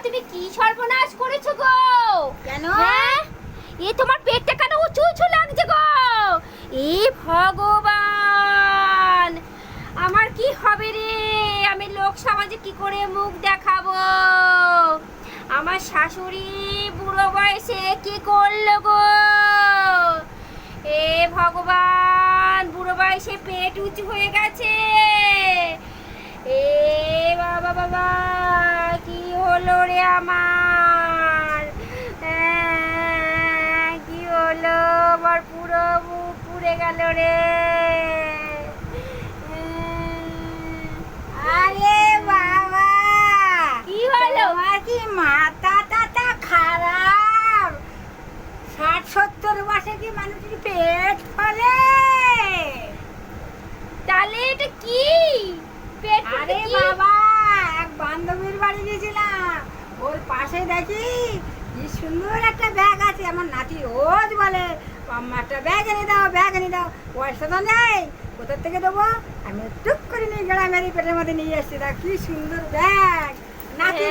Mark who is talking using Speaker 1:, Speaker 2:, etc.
Speaker 1: সর্বনাশ করেছ গো?
Speaker 2: কেন?
Speaker 1: হ্যাঁ? এ তোমার পেটটা কেন উঁচু উঁচু লাগছে গো? এ ভগবান! আমার কি হবে রে? আমি লোক সমাজে কি করে মুখ দেখাবো? আমার শাশুড়ি বুড়ো বয়সে কি করল গো? এ ভগবান বুড়ো বয়সে পেট উঁচু হয়ে গেছে। আমার। আহ, কি হলো? আমার পুরো মুখ পুড়ে গেল রে।
Speaker 2: আরে বাবা!
Speaker 1: কি হলো?
Speaker 2: তোমার কি মাথা টাথা খারাপ? ষাট সত্তর বছর কি মানুষের পেট ফলে?
Speaker 1: তাহলে এটা কি?
Speaker 2: পাশে দেখি, কি সুন্দর একটা ব্যাগ আছে। আমার নাতি রোজ বলে একটা ব্যাগ এনে দাও ব্যাগ এনে দাও। পয়সা তো নেই কোথার থেকে দেবো? আমি টুক করে নিয়ে গেলাম পেটের মধ্যে নিয়ে এসেছি। দা কি সুন্দর ব্যাগ নাতি